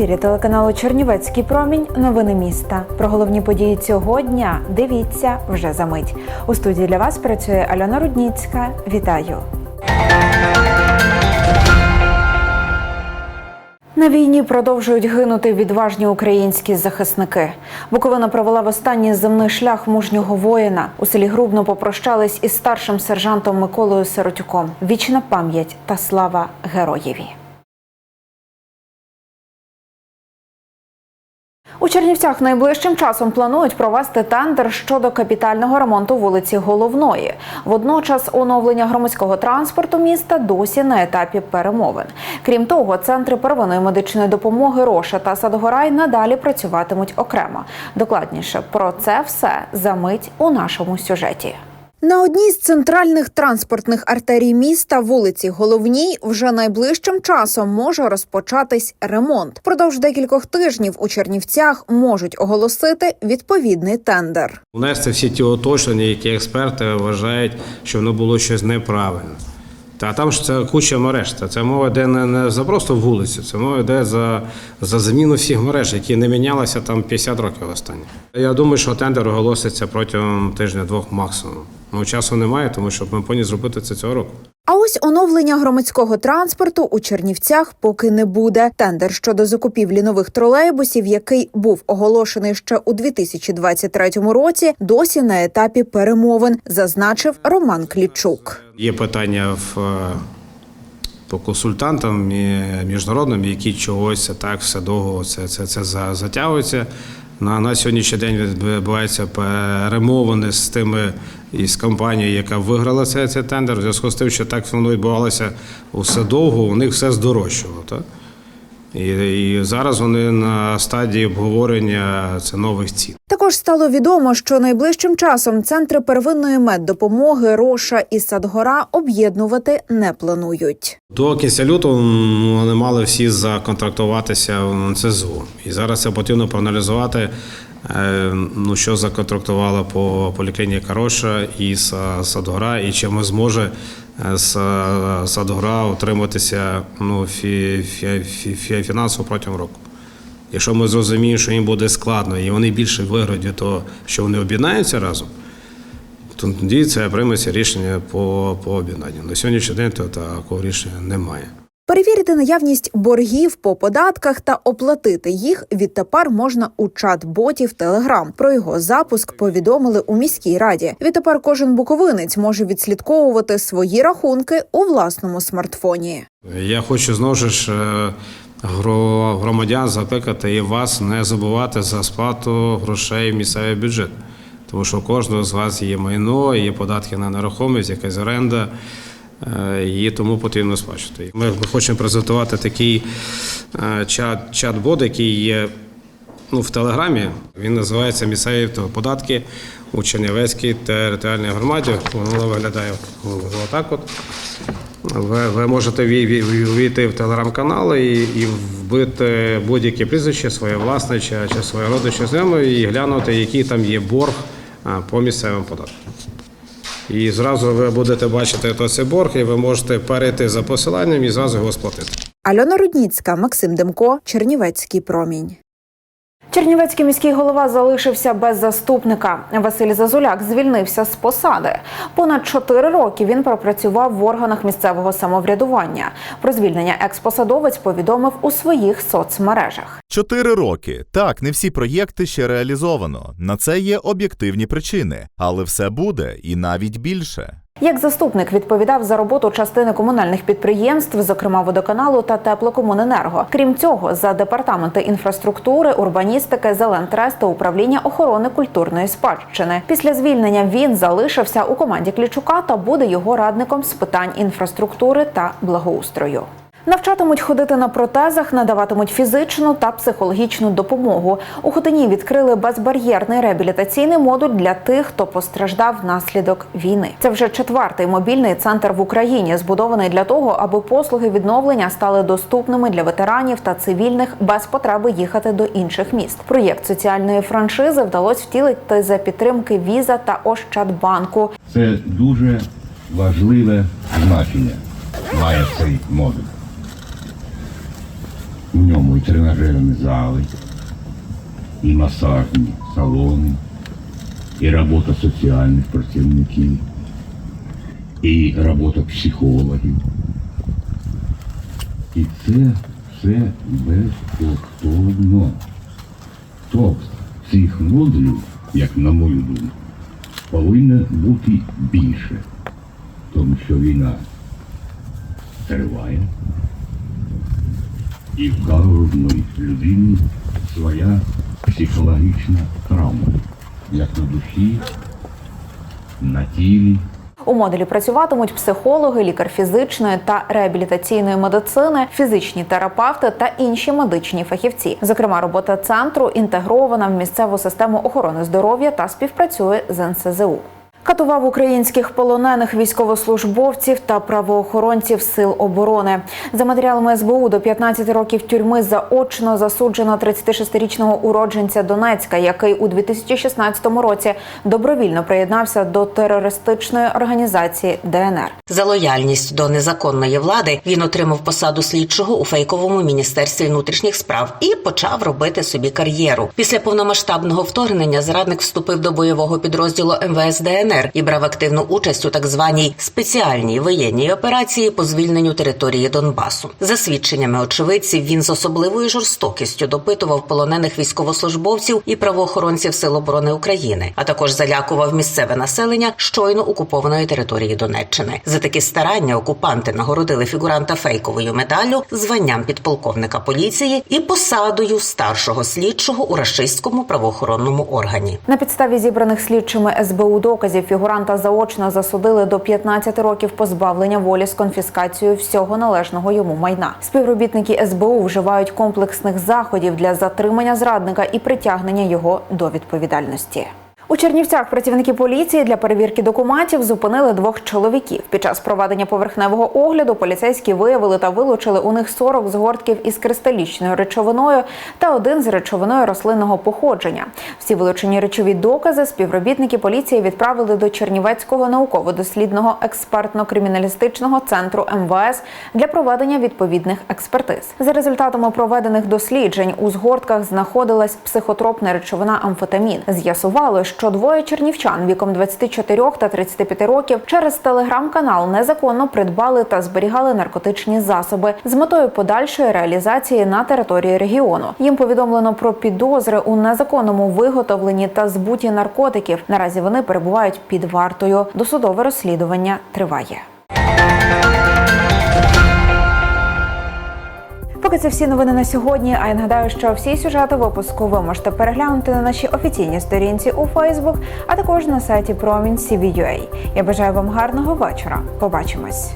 ефірі телеканалу Чернівецький промінь. Новини міста. Про головні події цього дня дивіться вже за мить. У студії для вас працює Альона Рудніцька. Вітаю. На війні продовжують гинути відважні українські захисники. Буковина провела в останній земний шлях мужнього воїна. У селі Грубно попрощались із старшим сержантом Миколою Сиротюком. Вічна пам'ять та слава героєві. У Чернівцях найближчим часом планують провести тендер щодо капітального ремонту вулиці Головної. Водночас оновлення громадського транспорту міста досі на етапі перемовин. Крім того, центри первинної медичної допомоги Роша та Садгорай надалі працюватимуть окремо. Докладніше про це все за мить у нашому сюжеті. На одній з центральних транспортних артерій міста, вулиці Головній, вже найближчим часом може розпочатись ремонт. Продовж декількох тижнів у Чернівцях можуть оголосити відповідний тендер. Унести всі ті уточнення, які експерти вважають, що воно було щось неправильно. Та там ж це куча мереж. Та це мова йде не, не за просто вулицю, це мова йде за, за заміну всіх мереж, які не мінялися там 50 років останні. Я думаю, що тендер оголоситься протягом тижня-двох максимум. Ну часу немає, тому що ми повинні зробити це цього року. А ось оновлення громадського транспорту у Чернівцях поки не буде. Тендер щодо закупівлі нових тролейбусів, який був оголошений ще у 2023 році, досі на етапі перемовин, зазначив Роман Клічук. Є питання в, е, по консультантам міжнародним, які чогось так все довго це, це, це затягується. На, на сьогоднішній день відбуваються перемовини з тими із компанією, яка виграла цей, цей тендер. в зв'язку з тим, що так воно відбувалося усе довго, у них все здорожчало. Так? І, і зараз вони на стадії обговорення це нових цін. Також стало відомо, що найближчим часом центри первинної меддопомоги Роша і Садгора об'єднувати не планують. До кінця лютого вони мали всі законтрактуватися в НСЗУ. І зараз це потрібно проаналізувати, е, ну, що законтрактувала по поліклініка Роша і Садгора, і чи ми зможе Садгора утриматися ну, фі, фі, фі, фі, фінансово протягом року. Якщо ми зрозуміємо, що їм буде складно, і вони більше виграють того, що вони об'єднаються разом, то тоді це прийметься рішення по, по об'єднанню. На сьогоднішній день то такого рішення немає. Перевірити наявність боргів по податках та оплатити їх відтепер можна у чат-боті в Телеграм. Про його запуск повідомили у міській раді. Відтепер кожен буковинець може відслідковувати свої рахунки у власному смартфоні. Я хочу знову ж е, громадян закликати і вас не забувати за сплату грошей в місцевий бюджет. Тому що у кожного з вас є майно, є податки на нерухомість, якась оренда, і тому потрібно сплачувати. Ми хочемо презентувати такий е, чат, чат-бот, який є ну, в Телеграмі. Він називається Місцеві податки у Чернівецькій територіальній громаді. Воно виглядає отак от. Ви, ви можете вій- вій- увійти в телеграм-канал і, і вбити будь-яке прізвище, своє власне чи, чи своє родича знайоме, і глянути, який там є борг по місцевим податкам. І зразу ви будете бачити то цей борг, і ви можете перейти за посиланням і зразу його сплатити. Альона Рудніцька, Максим Демко, Чернівецький промінь. Чернівецький міський голова залишився без заступника. Василь Зазуляк звільнився з посади. Понад чотири роки він пропрацював в органах місцевого самоврядування. Про звільнення експосадовець повідомив у своїх соцмережах. Чотири роки. Так, не всі проєкти ще реалізовано. На це є об'єктивні причини, але все буде і навіть більше. Як заступник відповідав за роботу частини комунальних підприємств, зокрема водоканалу та теплокомуненерго. Крім цього, за департаменти інфраструктури, урбаністики, зелентрес та управління охорони культурної спадщини. Після звільнення він залишився у команді Клічука та буде його радником з питань інфраструктури та благоустрою. Навчатимуть ходити на протезах, надаватимуть фізичну та психологічну допомогу. У Хотині відкрили безбар'єрний реабілітаційний модуль для тих, хто постраждав внаслідок війни. Це вже четвертий мобільний центр в Україні, збудований для того, аби послуги відновлення стали доступними для ветеранів та цивільних без потреби їхати до інших міст. Проєкт соціальної франшизи вдалося втілити за підтримки Віза та Ощадбанку. Це дуже важливе значення має цей модуль. В ньому і тренажерні зали, і масажні салони, і робота соціальних працівників, і робота психологів. І це все безкоштовно. Тобто цих модулів, як на мою думку, повинно бути більше, тому що війна триває. І в кожної людини своя психологічна травма, як на душі, на тілі. У модулі працюватимуть психологи, лікар фізичної та реабілітаційної медицини, фізичні терапевти та інші медичні фахівці. Зокрема, робота центру інтегрована в місцеву систему охорони здоров'я та співпрацює з НСЗУ. Катував українських полонених військовослужбовців та правоохоронців сил оборони за матеріалами СБУ до 15 років тюрми заочно засуджено 36-річного уродженця Донецька, який у 2016 році добровільно приєднався до терористичної організації ДНР. За лояльність до незаконної влади він отримав посаду слідчого у фейковому міністерстві внутрішніх справ і почав робити собі кар'єру. Після повномасштабного вторгнення зрадник вступив до бойового підрозділу МВС ДНР і брав активну участь у так званій спеціальній воєнній операції по звільненню території Донбасу. За свідченнями очевидців, він з особливою жорстокістю допитував полонених військовослужбовців і правоохоронців Сил оборони України, а також залякував місцеве населення щойно окупованої території Донеччини. За такі старання окупанти нагородили фігуранта фейковою медаллю, званням підполковника поліції і посадою старшого слідчого у рашистському правоохоронному органі. На підставі зібраних слідчими СБУ доказів фігуранта заочно засудили до 15 років позбавлення волі з конфіскацією всього належного йому майна. Співробітники СБУ вживають комплексних заходів для затримання зрадника і притягнення його до відповідальності. У Чернівцях працівники поліції для перевірки документів зупинили двох чоловіків. Під час проведення поверхневого огляду поліцейські виявили та вилучили у них 40 згортків із кристалічною речовиною та один з речовиною рослинного походження. Всі вилучені речові докази співробітники поліції відправили до Чернівецького науково-дослідного експертно-криміналістичного центру МВС для проведення відповідних експертиз. За результатами проведених досліджень у згортках знаходилась психотропна речовина амфетамін. З'ясували, що двоє чернівчан віком 24 та 35 років через телеграм-канал незаконно придбали та зберігали наркотичні засоби з метою подальшої реалізації на території регіону. Їм повідомлено про підозри у незаконному виготовленні та збуті наркотиків. Наразі вони перебувають під вартою. Досудове розслідування триває. Поки це всі новини на сьогодні. А я нагадаю, що всі сюжети випуску ви можете переглянути на нашій офіційній сторінці у Фейсбук, а також на сайті Промінь Я бажаю вам гарного вечора. Побачимось.